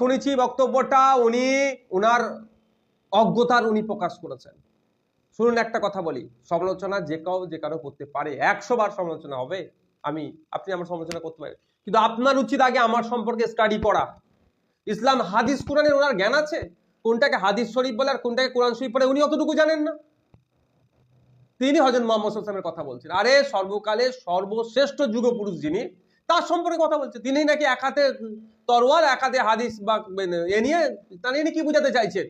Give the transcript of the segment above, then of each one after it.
শুনেছি বক্তব্যটা উনি, উনার অজ্ঞতার উনি প্রকাশ করেছেন। শুনুন একটা কথা বলি, সমালোচনা যে কেউ, যে কারও করতে পারে, একশো বার সমালোচনা হবে, আমি, আপনি আমার সমালোচনা করতে পারেন। কিন্তু আপনার উচিত আগে আমার সম্পর্কে স্টাডি পড়া ইসলাম হাদিস কোরআনের ওনার জ্ঞান আছে? কোনটাকে হাদিস শরীফ বলে আর কোনটাকে কোরআন শরীফ বলে, উনি অতটুকু জানেন না। তিনি হজরত মোহাম্মদ সাল্লামের কথা বলছেন, আরে সর্বকালে সর্বশ্রেষ্ঠ যুগপুরুষ যিনি তার সম্পর্কে কথা বলছে। তিনি নাকি এক হাতে তরোয়াল, এক হাতে হাদিস বা এ নিয়ে তা নিয়ে কি বোঝাতে চাইছেন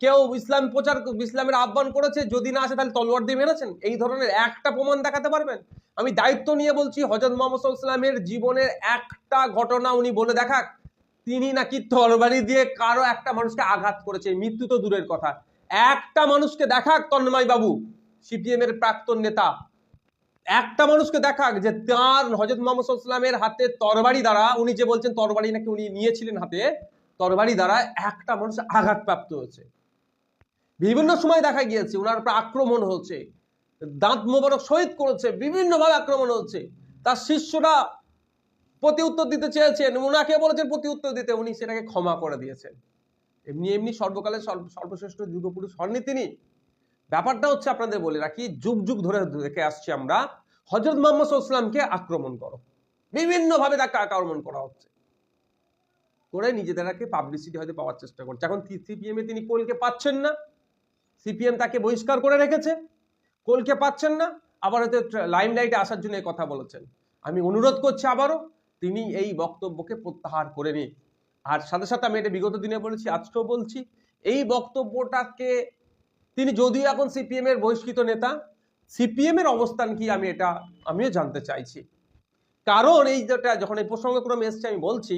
কেউ ইসলাম প্রচার, ইসলামের আহ্বান করেছে, যদি না আসে তাহলে তলোয়ার দিয়ে মেরেছেন? এই ধরনের একটা প্রমাণ দেখাতে পারবেন? আমি দায়িত্ব নিয়ে বলছি, হজরত মোহাম্মদ সাল্লামের জীবনের একটা ঘটনা উনি বলে দেখাক। তিনি নাকি তরবারি দিয়ে কারও একটা মানুষকে আঘাত করেছে। মৃত্যু তো দূরের কথা। একটা মানুষকে দেখাক তন্ময় বাবু সিপিএম এর প্রাক্তন নেতা। একটা মানুষকে দেখাক যে তার হজরত মোহাম্মদ সাল্লামের হাতে তরবারি দ্বারা, উনি যে বলছেন তরবারি নাকি উনি নিয়েছিলেন হাতে, তরবারি দ্বারা একটা মানুষ আঘাতপ্রাপ্ত হয়েছে। বিভিন্ন সময় দেখা গিয়েছে ওনার উপর আক্রমণ হচ্ছে, দাঁত মোবারক শহীদ করেছে, বিভিন্নভাবে আক্রমণ হচ্ছে। তার শিষ্যরা প্রতি উত্তর দিতে চেয়েছেন ওনাকে বলেছেন প্রতি উত্তর দিতে, উনি সেটাকে ক্ষমা করে দিয়েছেন। এমনি এমনি সর্বকালের সর্বশ্রেষ্ঠ যুগপুরুষ হননি তিনি। ব্যাপারটা হচ্ছে আপনাদের বলে রাখি, যুগ যুগ ধরে দেখে আসছি আমরা হজরত মোহাম্মদ ইসলামকে আক্রমণ করো। বিভিন্নভাবে তাকে আক্রমণ করা হচ্ছে। করে নিজেদেরকে পাবলিসিটি হয়তো পাওয়ার চেষ্টা করছে। এখন সিপিএম তিনি কোলকে পাচ্ছেন না। সিপিএম তাকে বহিষ্কার করে রেখেছে। কোলকে পাচ্ছেন না। আবার হয়তো লাইমলাইটে আসার জন্য এই কথা বলেছেন। আমি অনুরোধ করছি আবারও, তিনি এই বক্তব্যকে প্রত্যাহার করে নিন। আর সাথে সাথে আমি এটা বিগত দিনে বলেছি, আজকেও বলছি, এই বক্তব্যটাকে তিনি যদিও এখন সিপিএম এর বহিষ্কৃত নেতা সিপিএম এর অবস্থান কি আমি এটা আমিও জানতে চাইছি। কারণ এই যেটা যখন এই প্রসঙ্গক্রমে এসছে, আমি বলছি,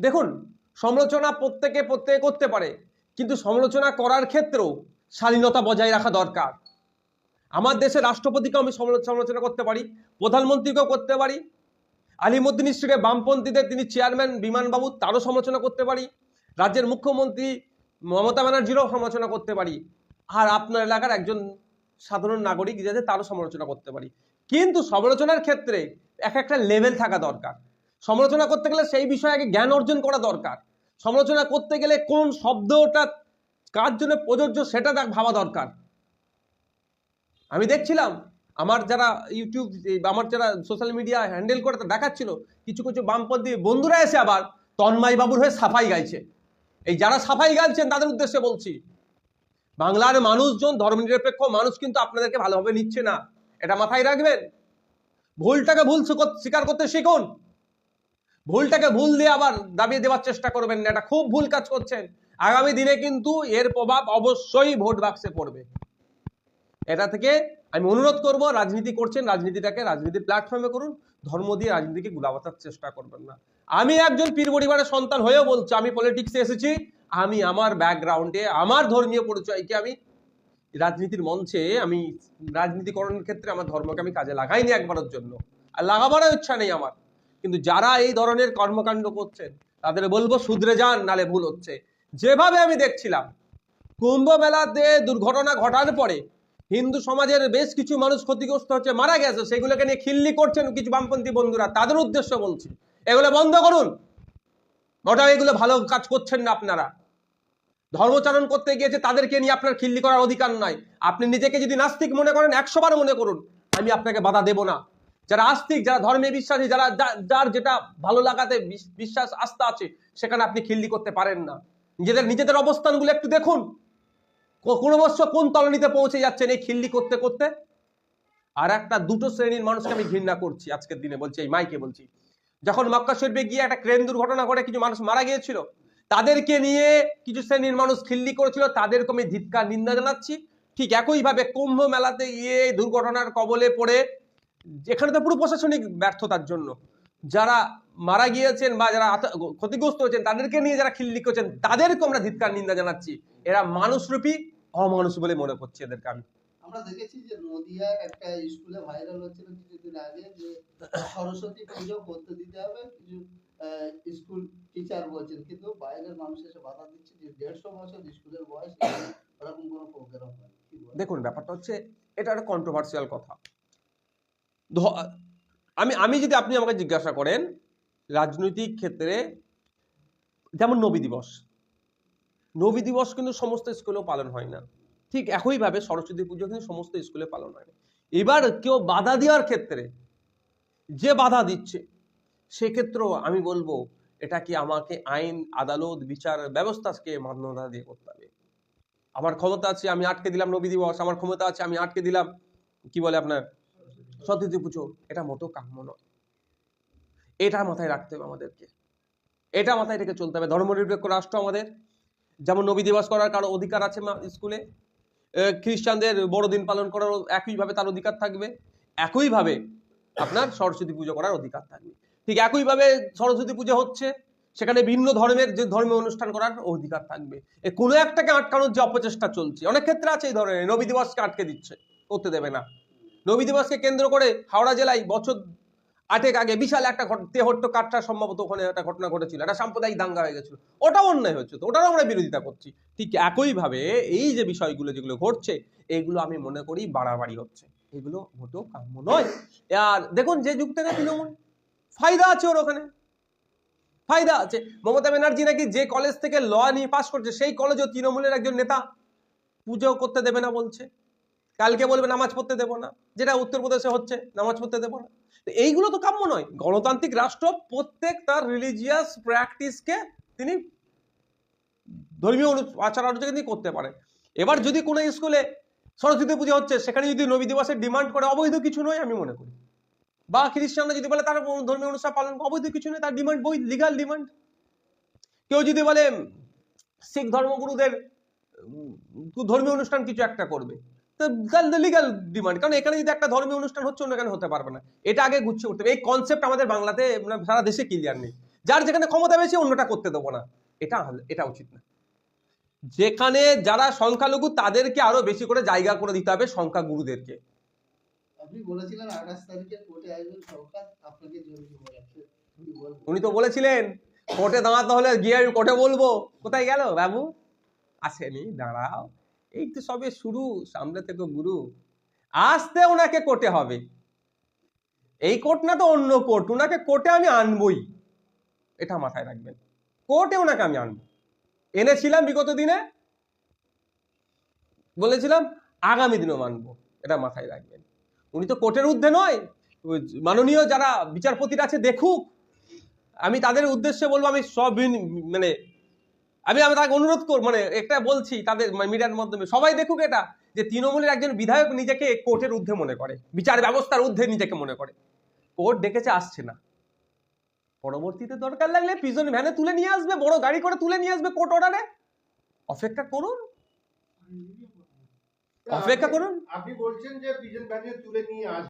দেখুন, সমালোচনা প্রত্যেকে প্রত্যেকে করতে পারে, কিন্তু সমালোচনা করার ক্ষেত্রেও স্বাধীনতা বজায় রাখা দরকার। আমার দেশের রাষ্ট্রপতিকেও আমি সমালোচনা করতে পারি, প্রধানমন্ত্রীকেও করতে পারি, আলিমুদ্দিন স্ট্রিটে বামপন্থীদের, তিনি চেয়ারম্যান বিমানবাবু, তারও সমালোচনা করতে পারি, রাজ্যের মুখ্যমন্ত্রী মমতা ব্যানার্জিরও সমালোচনা করতে পারি। আর আপনার এলাকার একজন সাধারণ নাগরিক যাতে তারও সমালোচনা করতে পারি। কিন্তু সমালোচনার ক্ষেত্রে এক একটা লেভেল থাকা দরকার। সমালোচনা করতে গেলে সেই বিষয়ে আগে জ্ঞান অর্জন করা দরকার। সমালোচনা করতে গেলে কোন শব্দটা কার জন্য প্রযোজ্য সেটা ভাবা দরকার। আমি দেখছিলাম, আমার যারা ইউটিউব আমার যারা সোশ্যাল মিডিয়া হ্যান্ডেল করে দেখাচ্ছিল, কিছু কিছু বামপন্থী বন্ধুরা এসে আবার তন্ময় বাবুর হয়ে সাফাই গাইছে। এই যারা সাফাই গাইছেন তাদের উদ্দেশ্যে বলছি, বাংলার মানুষজন ধর্মনিরপেক্ষ মানুষ কিন্তু আপনাদেরকে ভালোভাবে নিচ্ছে না। এটা মাথায় রাখবেন। ভুলটাকে ভুল স্বীকার- করতে শিখুন। ভুলটাকে ভুল দিয়ে আবার দাবিয়ে দেওয়ার চেষ্টা করবেন না। এটা খুব ভুল কাজ করছেন। আগামী দিনে কিন্তু এর প্রভাব অবশ্যই ভোট বাক্সে পড়বে। এটা থেকে আমি অনুরোধ করব, রাজনীতি করছেন, রাজনীতিটাকে, রাজনীতির প্ল্যাটফর্মে করুন। ধর্ম দিয়ে রাজনীতিকে গুলাবাতার চেষ্টা করবেন না। আমি একজন পীর পরিবারের সন্তান হয়েও বলছি, আমি পলিটিক্সে এসেছি, আমি আমার ব্যাকগ্রাউন্ডে আমার ধর্মীয় পরিচয়কে আমি রাজনীতির মঞ্চে, আমি রাজনীতিকরণের ক্ষেত্রে আমার ধর্মকে আমি কাজে লাগাইনি একবারের জন্য। আর লাগাবারও ইচ্ছা নেই আমার। কিন্তু যারা এই ধরনের কর্মকাণ্ড করছেন, তাদের বলব শুধরে যান, নালে ভুল হচ্ছে। যেভাবে আমি দেখছিলাম কুম্ভ মেলাতে দুর্ঘটনা ঘটার পরে হিন্দু সমাজের বেশ কিছু মানুষ ক্ষতিগ্রস্ত হচ্ছে, মারা গেছে, সেগুলোকে নিয়ে খিল্লি করছেন কিছু বামপন্থী বন্ধুরা, তাদের উদ্দেশ্য বলছি। এগুলো বন্ধ করুন। মোটাও এগুলো ভালো কাজ করছেন না আপনারা। ধর্মচারণ করতে গিয়েছে, তাদেরকে নিয়ে আপনার খিল্লি করার অধিকার নাই। আপনি নিজেকে যদি নাস্তিক মনে করেন, একশো বার মনে করুন, আমি আপনাকে বাধা দেব না। যারা আস্তিক, যারা ধর্মে বিশ্বাসী, যারা যার যেটা ভালো লাগাতে বিশ- বিশ্বাস, আস্থা আছে, সেখানে আপনি খিল্লি করতে পারেন না। নিজেদের নিজেদের অবস্থানগুলো একটু দেখুন। কো- কোন বর্ষ কোন তলনিতে পৌঁছে যাচ্ছেন এই খিল্লি করতে করতে? আর একটা দুটো শ্রেণির মানুষকে আমি ঘৃণা করছি আজকের দিনে, বলছি এই মাইকে বলছি। যখন মক্কা শরীফে গিয়ে একটা ক্রেন দুর্ঘটনা ঘটে, কিছু মানুষ মারা গিয়েছিল, তাদেরকে নিয়ে কিছু শ্রেণির মানুষ খিল্লি করেছিল, তাদেরকে আমি ধিৎকার নিন্দা জানাচ্ছি। ঠিক একইভাবে কুম্ভ মেলাতে গিয়ে দুর্ঘটনার কবলে পড়ে, এখানে তো পুরো প্রশাসনিক ব্যর্থতার জন্য। যারা মারা গিয়েছেন বা যারা ক্ষতিগ্রস্ত হয়েছেন, তাদেরকে নিয়ে যারা খিল্লি করছেন তাদেরকে আমরা ধিৎকার নিন্দা জানাচ্ছি। এরা মানুষরূপী, অমানুষ বলে মনে করছি এদেরকে আমি। আমরা দেখেছি যে নদিয়ার একটা স্কুলে ভাইরাল হচ্ছিল কিছুদিন আগে যে সরস্বতী পুজো করতে দিতে হবে, কিছু স্কুল টিচার বলছেন। কিন্তু বাইরের মানুষ এসে বাধা দিচ্ছে যে দেড়শো বছর স্কুলের বয়স ওরকম কোনো প্রোগ্রাম হয়? দেখুন, ব্যাপারটা হচ্ছে এটা একটা কন্ট্রোভার্সিয়াল কথা। আমি আমি যদি আপনি আমাকে জিজ্ঞাসা করেন, রাজনৈতিক ক্ষেত্রে যেমন নবী দিবস নবী দিবস কিন্তু সমস্ত স্কুলেও পালন হয় না। ঠিক একইভাবে সরস্বতী পুজো কিন্তু সমস্ত স্কুলে পালন হয় এবার কেউ বাধা দেওয়ার ক্ষেত্রে যে বাধা দিচ্ছে, সেক্ষেত্রেও আমি বলব, এটা কি আমাকে আইন, আদালত, বিচার ব্যবস্থাকে মান্যতা দিয়ে করতে হবে। আমার ক্ষমতা আছে, আমি আটকে দিলাম নবী দিবস, আমার ক্ষমতা আছে, আমি আটকে দিলাম, কি বলে আপনার? সরস্বতী পুজো। এটা মোটো কাম্য নয়। এটা মাথায় রাখতে হবে আমাদেরকে। এটা মাথায় রেখে চলতে হবে। ধর্মনিরপেক্ষ রাষ্ট্র আমাদের। যেমন নবী দিবস করার কারও অধিকার আছে স্কুলে খ্রিস্টানদের বড়দিন পালন করার একইভাবে তার অধিকার থাকবে। একইভাবে আপনার সরস্বতী পুজো করার অধিকার থাকবে। ঠিক একইভাবে সরস্বতী পুজো হচ্ছে, সেখানে ভিন্ন ধর্মের যে ধর্মীয় অনুষ্ঠান করার অধিকার থাকবে। এ, কোনো একটাকে আটকানোর যে অপচেষ্টা চলছে, অনেক ক্ষেত্রে আছে এই ধরনের, নবী দিবসকে আটকে দিচ্ছে, করতে দেবে না। নবী দিবসকে কেন্দ্র করে হাওড়া জেলায় বছর আটেক আগে বিশাল একটা তেহট্ট কাটটা সম্ভবত ওখানে একটা ঘটনা ঘটেছিল, একটা সাম্প্রদায়িক দাঙ্গা হয়ে গেছিল। ওটাও অন্যায় হচ্ছে তো, ওটারও আমরা বিরোধিতা করছি। ঠিক একইভাবে এই যে বিষয়গুলো যেগুলো ঘটছে, এগুলো আমি মনে করি বাড়াবাড়ি হচ্ছে। এগুলো মোটেও কাম্য নয়। আর দেখুন যে যুগ থেকে তৃণমূল, ফায়দা আছে ওর ওখানে। ফায়দা আছে। মমতা ব্যানার্জি নাকি যে কলেজ থেকে ল নিয়ে পাশ করছে, সেই কলেজও তৃণমূলের একজন নেতা, পুজো করতে দেবে না বলছে। কালকে বলবে নামাজ পড়তে দেবো না, যেটা উত্তরপ্রদেশে হচ্ছে, নামাজ পড়তে দেবো না। তো এইগুলো তো কাম্য নয়। গণতান্ত্রিক রাষ্ট্র প্রত্যেক তার রিলিজিয়াস প্র্যাকটিসকে তিনি ধর্মীয় অনু- আচার আচরণ তিনি করতে পারেন। এবার যদি কোনো স্কুলে সরস্বতী পুজো হচ্ছে, সেখানে যদি নবী দিবসের ডিমান্ড করে, অবৈধ কিছু নয় আমি মনে করি। বা খ্রিস্টানরা যদি বলে তার ধর্মীয় অনুষ্ঠান পালন অবৈধ কিছু নয়, তার ডিমান্ড বই লিগাল ডিমান্ড কেউ যদি বলে শিখ ধর্মগুরুদের ধর্মীয় অনুষ্ঠান কিছু একটা করবে তো লিগাল ডিমান্ড কারণ এখানে যদি একটা ধর্মীয় অনুষ্ঠান হচ্ছে অন্য এখানে হতে পারবে না? এটা আগে গুছিয়ে উঠতে হবে। এই কনসেপ্ট আমাদের বাংলাতে মানে সারা দেশে ক্লিয়ার নেই। যার যেখানে ক্ষমতা বেশি অন্যটা করতে দেবো না। এটা এটা উচিত না। যেখানে যারা সংখ্যালঘু তাদেরকে আরও বেশি করে জায়গা করে দিতে হবে সংখ্যাগুরুদেরকে উনি তো বলেছিলেন কোর্টে দাঁড়াতে হলে গিয়ে কোর্টে বলব। কোথায় গেল বাবু? আসেনি দাঁড়াও। এই তো সবে শুরু, সামনে থেকে গুরু। আসতে ওনাকে কোর্টে হবে। এই কোর্ট না তো অন্য কোর্ট ওনাকে কোর্টে আমি আনবই। এটা মাথায় রাখবেন। কোর্টে ওনাকে আমি আনব। এনেছিলাম বিগত দিনে, বলেছিলাম আগামী দিনও মানবো। এটা মাথায় রাখবেন। উনি তো কোর্টের ঊর্ধ্বে নয়। মাননীয় যারা বিচারপতিরা আছে, দেখুক। আমি তাদের উদ্দেশ্যে বলব, আমি সব মানে আমি আমি তাকে অনুরোধ কর মানে একটা বলছি তাদের মিডিয়ার মাধ্যমে সবাই দেখুক এটা যে তৃণমূলের একজন বিধায়ক নিজেকে কোর্টের ঊর্ধ্বে মনে করে বিচার ব্যবস্থার ঊর্ধ্বে নিজেকে মনে করে। কোর্ট ডেকেছে আসছে না। পরবর্তীতে দরকার লাগলে পিজন ভ্যানে তুলে নিয়ে আসবে বড় গাড়ি করে তুলে নিয়ে আসবে কোর্ট অর্ডারে অপেক্ষা করুন। অপেক্ষা করুন। আপনি বলছেন যে পিজন ভ্যানে তুলে নিয়ে আসবেন